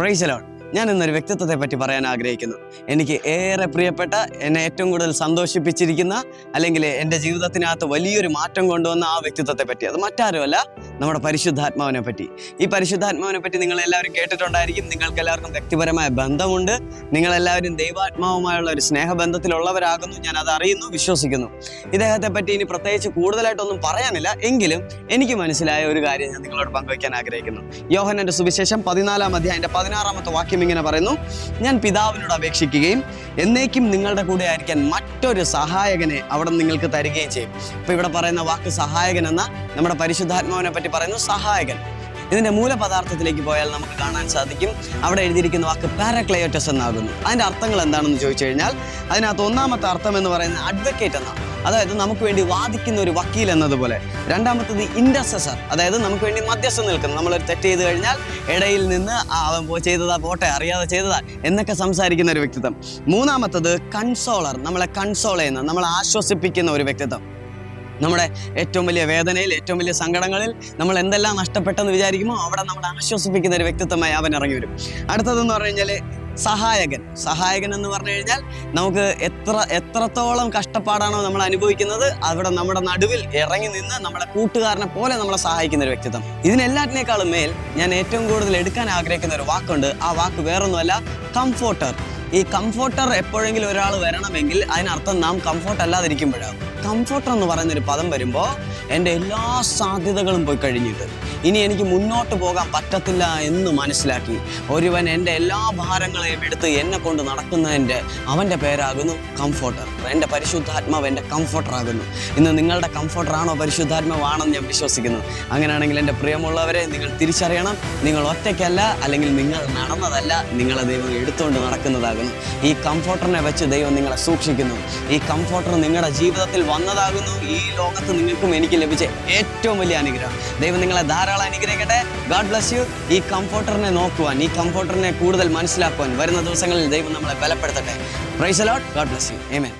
പ്രൈസലോൺ ഞാൻ ഇന്നൊരു വ്യക്തിത്വത്തെ പറ്റി പറയാൻ ആഗ്രഹിക്കുന്നു. എനിക്ക് ഏറെ പ്രിയപ്പെട്ട എന്നെ ഏറ്റവും കൂടുതൽ സന്തോഷിപ്പിച്ചിരിക്കുന്ന അല്ലെങ്കിൽ എന്റെ ജീവിതത്തിനകത്ത് വലിയൊരു മാറ്റം കൊണ്ടുവന്ന ആ വ്യക്തിത്വത്തെ പറ്റി അത് മറ്റാരുമല്ല നമ്മുടെ പരിശുദ്ധാത്മാവിനെ പറ്റി ഈ പരിശുദ്ധാത്മാവിനെ പറ്റി നിങ്ങൾ എല്ലാവരും കേട്ടിട്ടുണ്ടായിരിക്കും. നിങ്ങൾക്ക് എല്ലാവർക്കും വ്യക്തിപരമായ ബന്ധമുണ്ട്. നിങ്ങളെല്ലാവരും ദൈവാത്മാവുമായുള്ള ഒരു സ്നേഹബന്ധത്തിലുള്ളവരാകുന്നു. ഞാൻ അത് അറിയുന്നു വിശ്വസിക്കുന്നു. ഇദ്ദേഹത്തെ പറ്റി ഇനി പ്രത്യേകിച്ച് കൂടുതലായിട്ടൊന്നും പറയാനില്ല. എങ്കിലും എനിക്ക് മനസ്സിലായ ഒരു കാര്യം ഞാൻ നിങ്ങളോട് പങ്കുവയ്ക്കാൻ ആഗ്രഹിക്കുന്നു. യോഹനന്റെ സുവിശേഷം പതിനാലാം അധ്യായന്റെ പതിനാറാമത്തെ വാക്യം ഇങ്ങനെ പറയുന്നു ഞാൻ പിതാവിനോട് അപേക്ഷിക്കുകയും എന്നേക്കും നിങ്ങളുടെ കൂടെ ആയിരിക്കാൻ മറ്റൊരു സഹായകനെ അവിടെ നിങ്ങൾക്ക് തരികയും ചെയ്യും. അപ്പൊ ഇവിടെ പറയുന്ന വാക്ക് സഹായകൻ എന്ന നമ്മുടെ പരിശുദ്ധാത്മാവിനെ പറ്റി പറയുന്നു സഹായകൻ. ഇതിന്റെ മൂലപദാർത്ഥത്തിലേക്ക് പോയാൽ നമുക്ക് കാണാൻ സാധിക്കും. അവിടെ എഴുതിയിരിക്കുന്ന വാക്ക് പാരക്ലയോറ്റസ് എന്നാകുന്നു. അതിന്റെ അർത്ഥങ്ങൾ എന്താണെന്ന് ചോദിച്ചു കഴിഞ്ഞാൽ അതിനകത്ത് ഒന്നാമത്തെ അർത്ഥം എന്ന് പറയുന്നത് അഡ്വക്കേറ്റ് എന്നാണ്. അതായത് നമുക്ക് വേണ്ടി വാദിക്കുന്ന ഒരു വക്കീൽ എന്നതുപോലെ. രണ്ടാമത്തത് ഇൻഡസസർ അതായത് നമുക്ക് വേണ്ടി മധ്യസ്ഥം നിൽക്കുന്നത് നമ്മളൊരു തെറ്റ് ചെയ്ത് കഴിഞ്ഞാൽ ഇടയിൽ നിന്ന് അവൻ ചെയ്തതാ പോട്ടെ അറിയാതെ ചെയ്തതാ എന്നൊക്കെ സംസാരിക്കുന്ന ഒരു വ്യക്തിത്വം. മൂന്നാമത്തത് കൺസോളർ നമ്മളെ കൺസോൾ ചെയ്യുന്ന നമ്മളെ ആശ്വസിപ്പിക്കുന്ന ഒരു വ്യക്തിത്വം. നമ്മുടെ ഏറ്റവും വലിയ വേദനയിൽ ഏറ്റവും വലിയ സങ്കടങ്ങളിൽ നമ്മൾ എന്തെല്ലാം നഷ്ടപ്പെട്ടെന്ന് വിചാരിക്കുമോ അവിടെ നമ്മൾ ആശ്വസിപ്പിക്കുന്ന ഒരു വ്യക്തിത്വമായി അവൻ ഇറങ്ങി വരും. അടുത്തതെന്ന് പറഞ്ഞു കഴിഞ്ഞാൽ സഹായകൻ. സഹായകൻ എന്ന് പറഞ്ഞു കഴിഞ്ഞാൽ നമുക്ക് എത്ര എത്രത്തോളം കഷ്ടപ്പാടാണോ നമ്മൾ അനുഭവിക്കുന്നത് അവിടെ നമ്മുടെ നടുവിൽ ഇറങ്ങി നിന്ന് നമ്മുടെ കൂട്ടുകാരനെ പോലെ നമ്മളെ സഹായിക്കുന്ന ഒരു വ്യക്തിത്വം. ഇതിനെല്ലാറ്റിനേക്കാളും മേൽ ഞാൻ ഏറ്റവും കൂടുതൽ എടുക്കാൻ ആഗ്രഹിക്കുന്ന ഒരു വാക്കുണ്ട്. ആ വാക്ക് വേറൊന്നുമല്ല കംഫോർട്ടർ ഈ കംഫോർട്ടർ എപ്പോഴെങ്കിലും ഒരാൾ വരണമെങ്കിൽ അതിനർത്ഥം നാം കംഫോർട്ട് അല്ലാതിരിക്കുമ്പോഴാണ്. കംഫോർട്ടർ എന്ന് പറയുന്ന ഒരു പദം വരുമ്പോൾ എന്റെ എല്ലാ സാധ്യതകളും പോയി കഴിഞ്ഞിട്ട് ഇനി എനിക്ക് മുന്നോട്ട് പോകാൻ പറ്റത്തില്ല എന്ന് മനസ്സിലാക്കി. ഒരുവൻ എന്റെ എല്ലാ ഭാരങ്ങളെയും എടുത്ത് എന്നെ കൊണ്ട് നടക്കുന്നതിന്റെ അവന്റെ പേരാകുന്നു കംഫോർട്ടർ. എന്റെ പരിശുദ്ധാത്മാവ് എന്റെ കംഫോർട്ടറാകുന്നു. ഇന്ന് നിങ്ങളുടെ കംഫോർട്ടറാണോ പരിശുദ്ധാത്മാവാണെന്ന് ഞാൻ വിശ്വസിക്കുന്നു. അങ്ങനെയാണെങ്കിൽ എന്റെ പ്രിയമുള്ളവരെ നിങ്ങൾ തിരിച്ചറിയണം. നിങ്ങൾ ഒറ്റയ്ക്കല്ല അല്ലെങ്കിൽ നിങ്ങൾ നടന്നതല്ല നിങ്ങളെ ദൈവം എടുത്തുകൊണ്ട് നടക്കുന്നതാകുന്നു. ഈ കംഫോർട്ടറിനെ വെച്ച് ദൈവം നിങ്ങളെ സൂക്ഷിക്കുന്നു. ഈ കംഫോർട്ടർ നിങ്ങളുടെ ജീവിതത്തിൽ വന്നതാകുന്നു. ഈ ലോകത്ത് നിങ്ങൾക്കും എനിക്ക് ലഭിച്ച ഏറ്റവും വലിയ അനുഗ്രഹം. ദൈവം നിങ്ങളെ ധാരാളം അനുഗ്രഹിക്കട്ടെ. ഗാഡ് ബ്ലസ് യു ഈ കംഫോർട്ടറിനെ നോക്കുവാൻ ഈ കംഫോർട്ടറിനെ കൂടുതൽ മനസ്സിലാക്കുവാൻ വരുന്ന ദിവസങ്ങളിൽ ദൈവം നമ്മളെ ബലപ്പെടുത്തട്ടെ. Praise the Lord God bless you amen